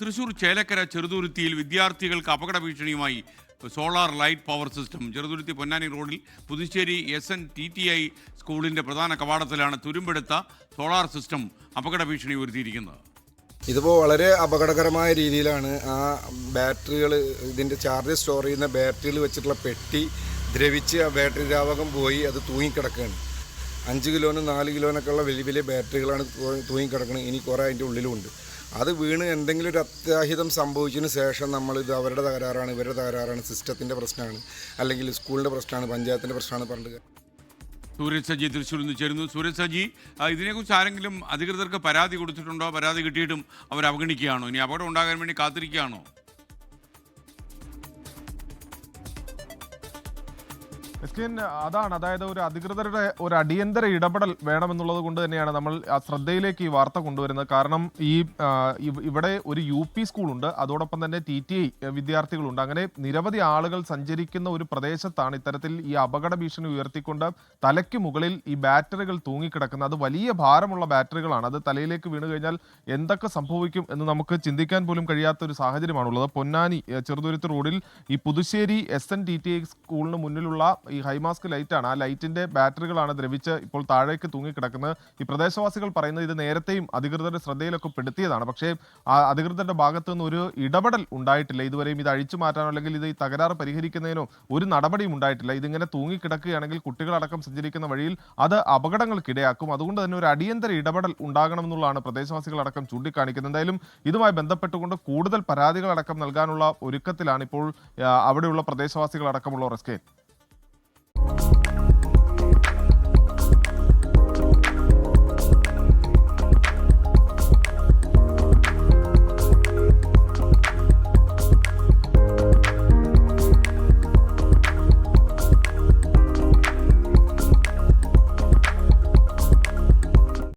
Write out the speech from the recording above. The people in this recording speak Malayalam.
തൃശൂർ ചേലക്കര ചെറുതുരുത്തിയിൽ വിദ്യാർത്ഥികൾക്ക് അപകട ഭീഷണിയുമായി solar light power system. Cheruthuruthy Ponnani റോഡിൽ Puthussery S N T T I സ്കൂളിന്റെ പ്രധാന കവാടത്തിലാണ് തുരുമ്പെടുത്ത സോളാർ സിസ്റ്റം അപകട ഭീഷണി ഉയർത്തിയിരിക്കുന്നത്. ഇതിപ്പോൾ വളരെ അപകടകരമായ രീതിയിലാണ് ആ ബാറ്ററികൾ ഇതിന്റെ ചാർജ് സ്റ്റോർ ചെയ്യുന്ന ബാറ്ററിയിൽ വെച്ചിട്ടുള്ള പെട്ടി ദ്രവിച്ച് ആ ബാറ്ററി ദ്രാവകം പോയി അത് തൂങ്ങിക്കിടക്കുകയാണ്. അഞ്ച് കിലോനും നാല് കിലോനൊക്കെ ഉള്ള വലിയ വലിയ ബാറ്ററികളാണ് തൂങ്ങിക്കിടക്കുന്നത് ഇനി കുറേ അതിന്റെ ഉള്ളിലുമുണ്ട്. അത് വീണ് എന്തെങ്കിലും ഒരു അത്യാഹിതം സംഭവിച്ചതിന് ശേഷം നമ്മൾ ഇത് അവരുടെ തകരാറാണ് ഇവരുടെ തകരാറാണ് സിസ്റ്റത്തിന്റെ പ്രശ്നമാണ് അല്ലെങ്കിൽ സ്കൂളിന്റെ പ്രശ്നമാണ് പഞ്ചായത്തിന്റെ പ്രശ്നമാണ് പറഞ്ഞിട്ട് സൂര്യ സജി തൃശ്ശൂരിൽ നിന്ന് ചേരുന്നു. സൂരജ് സജി ഇതിനെക്കുറിച്ച് ആരെങ്കിലും അധികൃതർക്ക് പരാതി കൊടുത്തിട്ടുണ്ടോ? പരാതി കിട്ടിയിട്ടും അവർ അവഗണിക്കുകയാണോ? ഇനി അപകടം ഉണ്ടാകാൻ വേണ്ടി കാത്തിരിക്കുകയാണോ? എസ്കെൻ അതാണ് അതായത് ഒരു അധികൃതരുടെ ഒരു അടിയന്തര ഇടപെടൽ വേണമെന്നുള്ളത് കൊണ്ട് തന്നെയാണ് നമ്മൾ ശ്രദ്ധയിലേക്ക് ഈ വാർത്ത കൊണ്ടുവരുന്നത്. കാരണം ഈ ഇവിടെ ഒരു യു പി സ്കൂളുണ്ട്. അതോടൊപ്പം തന്നെ ടി ടി ഐ വിദ്യാർത്ഥികളുണ്ട്. അങ്ങനെ നിരവധി ആളുകൾ സഞ്ചരിക്കുന്ന ഒരു പ്രദേശത്താണ് ഇത്തരത്തിൽ ഈ അപകട ഭീഷണി ഉയർത്തിക്കൊണ്ട് തലയ്ക്ക് മുകളിൽ ഈ ബാറ്ററികൾ തൂങ്ങിക്കിടക്കുന്നത്. അത് വലിയ ഭാരമുള്ള ബാറ്ററികളാണ്. അത് തലയിലേക്ക് വീണു കഴിഞ്ഞാൽ എന്തൊക്കെ സംഭവിക്കും എന്ന് നമുക്ക് ചിന്തിക്കാൻ പോലും കഴിയാത്ത ഒരു സാഹചര്യമാണുള്ളത്. പൊന്നാനി ചെറുതുരുത്ത് റോഡിൽ ഈ Puthussery S N T T I സ്കൂളിന് മുന്നിലുള്ള ഈ ഹൈമാസ്ക് ലൈറ്റാണ് ആ ലൈറ്റിന്റെ ബാറ്ററികളാണ് ദ്രവിച്ച് ഇപ്പോൾ താഴേക്ക് തൂങ്ങിക്കിടക്കുന്നത്. ഈ പ്രദേശവാസികൾ പറയുന്നത് ഇത് നേരത്തെയും അധികൃതരുടെ ശ്രദ്ധയിലൊക്കെ പെടുത്തിയതാണ്. പക്ഷേ ആ അധികൃതരുടെ ഭാഗത്തു നിന്ന് ഒരു ഇടപെടൽ ഉണ്ടായിട്ടില്ല. ഇതുവരെയും ഇത് അഴിച്ചു മാറ്റാനോ അല്ലെങ്കിൽ ഇത് ഈ തകരാറ് പരിഹരിക്കുന്നതിനോ ഒരു നടപടിയും ഉണ്ടായിട്ടില്ല. ഇതിങ്ങനെ തൂങ്ങിക്കിടക്കുകയാണെങ്കിൽ കുട്ടികളടക്കം സഞ്ചരിക്കുന്ന വഴിയിൽ അത് അപകടങ്ങൾക്കിടയാക്കും. അതുകൊണ്ട് തന്നെ ഒരു അടിയന്തര ഇടപെടൽ ഉണ്ടാകണമെന്നുള്ളതാണ് പ്രദേശവാസികളടക്കം ചൂണ്ടിക്കാണിക്കുന്നത്. എന്തായാലും ഇതുമായി ബന്ധപ്പെട്ടുകൊണ്ട് കൂടുതൽ പരാതികളടക്കം നൽകാനുള്ള ഒരുക്കത്തിലാണ് ഇപ്പോൾ അവിടെയുള്ള പ്രദേശവാസികളടക്കമുള്ള റെസ്കേൻ